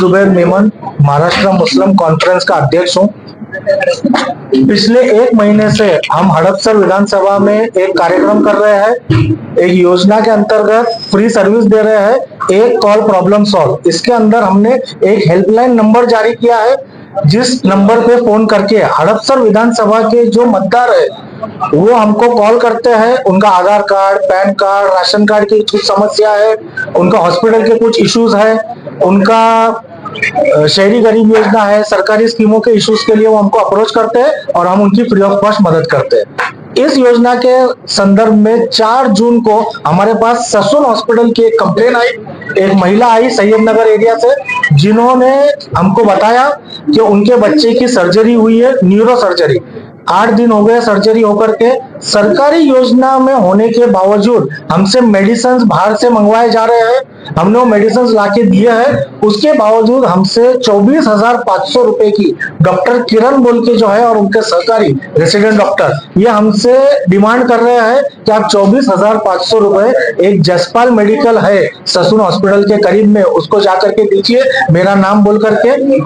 Zubair Memon, Maharashtra Muslim conference का अध्यक्ष हूँ। पिछले एक महीने से हम हड़पसर विधानसभा में एक कार्यक्रम कर रहे हैं। एक योजना के अंतर्गत फ्री सर्विस दे रहे हैं। एक कॉल प्रॉब्लम सॉल्व इसके अंदर हमने एक हेल्पलाइन नंबर जारी किया है, जिस नंबर पे फ़ोन करके हड़पसर विधानसभा के जो मतदार है, वो हमको कॉल करते हैं। उनका Aadhaar card, PAN card, ration card की कुछ समस्या है, उनका हॉस्पिटल के कुछ इश्यूज़ है। उनका शहरी गरीब योजना है, सरकारी स्कीमों के इश्यूज़ के लिए वो हमको अप्रोच करते हैं और हम उनकी फ्री ऑफ़ कॉस्ट मदद करते हैं। इस योजना के संदर्भ में 4 जून को हमारे पास ससुन हॉस्पिटल की एक कंप्लेन आई। एक महिला आई सैयद नगर एरिया से, जिन्होंने हमको बताया कि उनके बच्चे की सर्जरी हुई है न्यूरो सर्जरी आठ दिन हो गए सर्जरी होकर के। सरकारी योजना में होने के बावजूद हमसे मेडिसिन बाहर से मंगवाए जा रहे हैं। हमने वो मेडिसिन ला के दिए हैं। उसके बावजूद हमसे चौबीस हज़ार पाँच सौ रुपए की डॉक्टर किरण बोल के जो है और उनके सहकारी रेसिडेंट डॉक्टर ये हमसे डिमांड कर रहे हैं कि आप चौबीस हज़ार पाँच सौ रुपए एक जसपाल मेडिकल है ससुन हॉस्पिटल के करीब में, उसको जाकर के दीजिए, मेरा नाम बोल करके।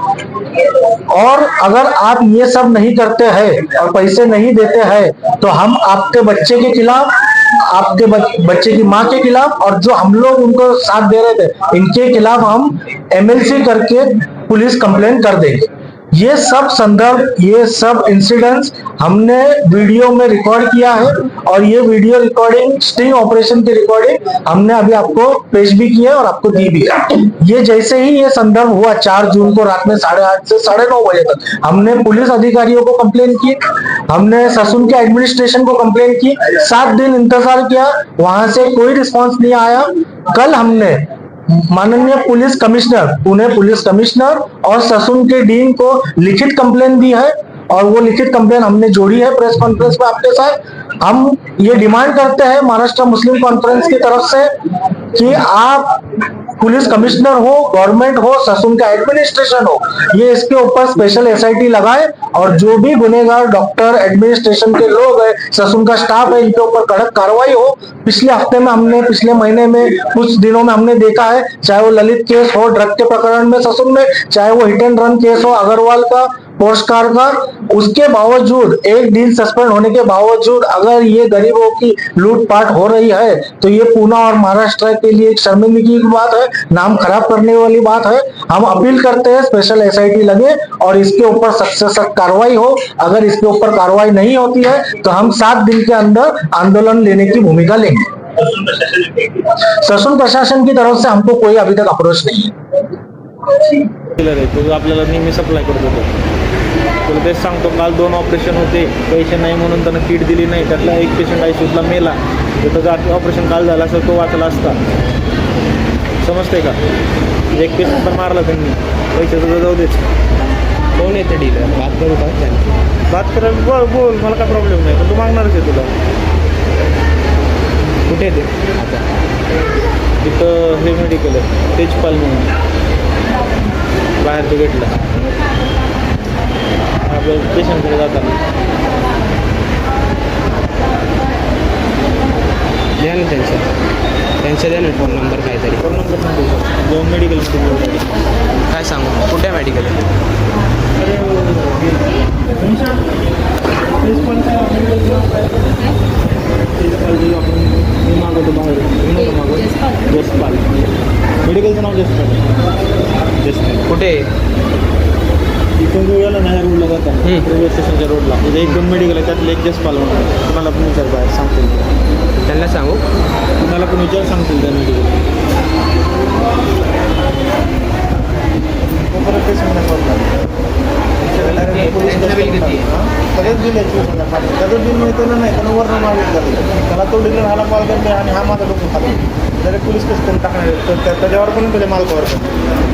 और अगर आप ये सब नहीं करते हैं और पैसे नहीं देते हैं तो हम आपके बच्चे के खिलाफ, आपके बच- बच्चे की माँ के खिलाफ और जो हम लोग उनको साथ दे रहे थे, इनके खिलाफ हम एमएलसी करके पुलिस कंप्लेन कर देंगे। ये सब संदर्भ, ये सब इंसिडेंट्स हमने वीडियो में रिकॉर्ड किया है और ये वीडियो रिकॉर्डिंग स्टिंग ऑपरेशन की रिकॉर्डिंग हमने अभी आपको पेश भी की है और आपको दी भी है। ये जैसे ही ये संदर्भ हुआ चार जून को रात में साढ़े आठ से साढ़े नौ बजे तक, हमने पुलिस अधिकारियों को कंप्लेन की, हमने ससुन के एडमिनिस्ट्रेशन को कंप्लेन की, सात दिन इंतज़ार किया, वहाँ से कोई रिस्पॉन्स नहीं आया। कल हमने माननीय police commissioner, Pune police commissioner और ससुन के डीन को लिखित कंप्लेन दी है और वो लिखित कंप्लेन हमने जोड़ी है प्रेस कॉन्फ्रेंस में आपके साथ। हम ये डिमांड करते हैं महाराष्ट्र मुस्लिम कॉन्फ्रेंस की तरफ़ से कि आप पुलिस कमिश्नर हो, गवर्नमेंट हो, ससुन का एडमिनिस्ट्रेशन हो, ये इसके ऊपर स्पेशल एसआईटी लगाए और जो भी गुनेगार डॉक्टर एडमिनिस्ट्रेशन के लोग है, ससुन का स्टाफ है, इनके ऊपर कड़क कार्रवाई हो। पिछले हफ़्ते में हमने, पिछले महीने में, कुछ दिनों में हमने देखा है, चाहे वो ललित केस हो ड्रग के प्रकरण में, ससुन में, चाहे वो हिट एंड रन केस हो, अग्रवाल का पोर्स कार उसके बावजूद, एक दिन सस्पेंड होने के बावजूद अगर ये गरीबों की लूटपाट हो रही है तो ये पूना और महाराष्ट्र के लिए एक शर्मिंदगी की बात है, नाम खराब करने वाली बात है। हम अपील करते हैं स्पेशल एसआईटी लगे और इसके ऊपर सख्त सख्त कार्रवाई हो। अगर इसके ऊपर कार्रवाई नहीं होती है तो हम सात दिन के अंदर आंदोलन लेने की भूमिका लेंगे। ससुन प्रशासन की तरफ़ से हमको कोई अभी तक अप्रोच नहीं है। आपल्याला नेहमी सप्लाय करत होतो. तुला तेच सांगतो काल दोन ऑपरेशन होते पैसे नाही म्हणून त्यानं किट दिली नाही त्यातला एक पेशंट आयसीयूतला मेला. तर त्याचं ऑपरेशन काल झालं असं तो वाचला असता. समजते का? एक पेशंट पण मारला त्यांनी. पैशाचं तर जाऊ देच कोण येते डीलर बात करू का? बात कर बोल बोल मला काय प्रॉब्लेम नाही पण तू मागणारच आहे तुला. कुठे ते? आता. तिथं हे मेडिकल आहे तेजपाल म्हणून. बाहेरच्या गेटला आपल्या पेशंटकडे जाताना द्या ना त्यांचं त्यांचं द्या ना फ़ोन नंबर काहीतरी फ़ोन नंबर नाही दोन मेडिकलमध्ये बोलतो काय सांगू? कुठे मेडिकल मागवतो बाहेर मागवत जसपाल मेडिकलचं नाव जसपाल. जसपाल कुठे इथून जो गेला ना ह्या रोडला जाताना हम्म. रेल्वे स्टेशनच्या रोडला. म्हणजे एक दोन मेडिकल आहे त्यातले एक जसपाल म्हणून तुम्हाला पण विचार बाहेर सांगतील त्यांना सांगू? तुम्हाला पण विचार सांगतील त्या मेडिकल परत ते सांगण्यात त्यांचं बिल यायची त्याचं बिल मिळतं ना नाही त्यानं वर्ण मागितलं त्याला तो डीलर ह्याला कॉल करते आणि हा माझा डोकं खातो डायरेक्ट पोलीस केस करून टाकणार आहे. तर त्या- त्याच्यावर पण त्याच्या मालकावर पण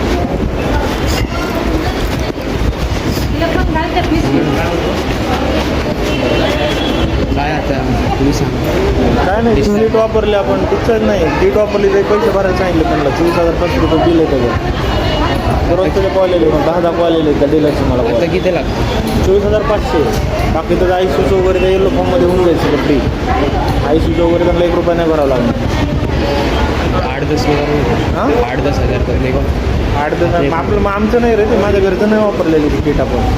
काय नाही सीट वापरली आपण तिथंच नाही. सीट वापरली तरी पैसे भरायला सांगितले त्यांना. चोवीस हजार पाचशे रुपये बिल आहे त्याचं. दररोज त्याचे कॉल आले मग दहा दहा कॉल आले त्या डीलरचे मला कॉल किती लागतं? चोवीस हजार पाचशे. बाकी तर आय सूचं वगैरे त्या येलो फॉर्ममध्ये होऊन जाईल सगळं फ्री आय सूचं वगैरे त्यांना एक रुपया नाही भरावं लागणार. आठ दस हजार हां? आठ दस हजार तर नाही का आठ दिवस मग आपलं मग आमचं नाही रे ते माझ्या घरचं नाही वापरलेली तिकीट आपण.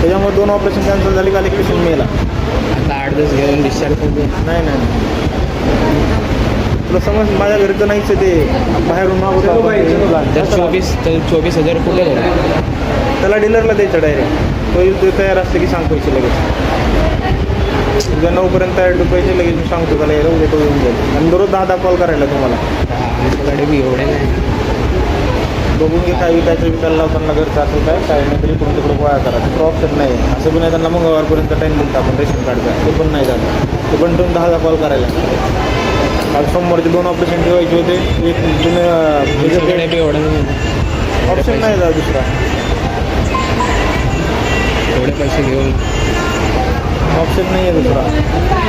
त्याच्यामुळे दोन ऑपरेशन कॅन्सल झाली काल एक पेशंट मेला. आता आठ दस घेऊन डिस्चार्ज नाही नाही. तुला समज माझ्या घरचं नाहीच आहे ते. बाहेरून मागवतो तर चोवीस तर चोवीस हजार कुठे त्याला डीलरला द्यायचं डायरेक्ट तो येईल ते तयार असले की सांग पैसे लगेच. नऊपर्यंत तयार पैसे लगेच मी सांगतो त्याला यायला उद्या तो येऊन जाईल. आणि दररोज दहा दहा कॉल करायला तुम्हाला. आमच्याकडे बी एवढे नाही. बघून घे काय विकायचं विकायला लावताना घरचं असेल काय काय नाही तरी इकडून तिकडे गोळा करा. तिकडं ऑप्शन नाही. असं पण नाही त्यांना मंगळवारपर्यंत टाईम दिलता आपण रेशन कार्डचा ते पण नाही झालं. ते पण ठेवून दहा कॉल करायला काल सोमवारचे दोन ऑपरेशन ठेवायचे होते. एक जुने ऑप्शन नाही. जा दुसरा. एवढे पैसे घेऊन. ऑप्शन नाही आहे दुसरा.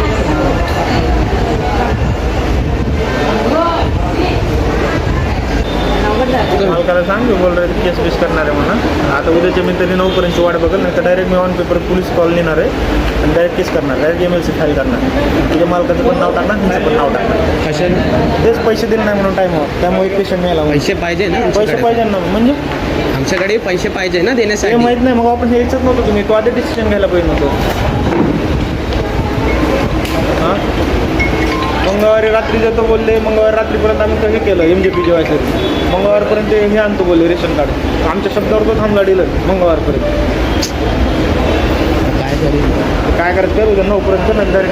मालकाला सांग मी बोल रहे केस बेस करणार आहे म्हणून. आता उद्याच्या मी तरी नऊपर्यंत वाट बघेल नाही तर डायरेक्ट मी ऑन पेपर पोलीस कॉल लिहिणार आहे आणि डायरेक्ट केस करणार direct M L C file करणार. तुझ्या मालकाचं पण नाव टाकणार तुमचं पण नाव टाकणार. तेच पैसे दिले नाही म्हणून टाईमवर त्यामुळे एक पेशंट मिळाला पैसे पाहिजे ना पैसे आमच्याकडे पाहिजे ना म्हणजे? आमच्याकडे पैसे पाहिजे ना ते देण्यासाठी. माहीत नाही मग आपण हे यायचंच नव्हतं तुम्ही तो आधी डिसिजन घ्यायला पाहिजे नव्हतं. हां? मंगळवारी रात्री जातो बोलले मंगळवारी रात्रीपर्यंत आम्ही काही केलं एम जे पी जेवायचं. मंगळवारपर्यंत हे आणतो बोलले रेशन कार्ड. आमच्या शब्दावर तो थांबला डीलर मंगळवारपर्यंत. काय तरी काय करायचं करू उद्या नऊपर्यंत नंतर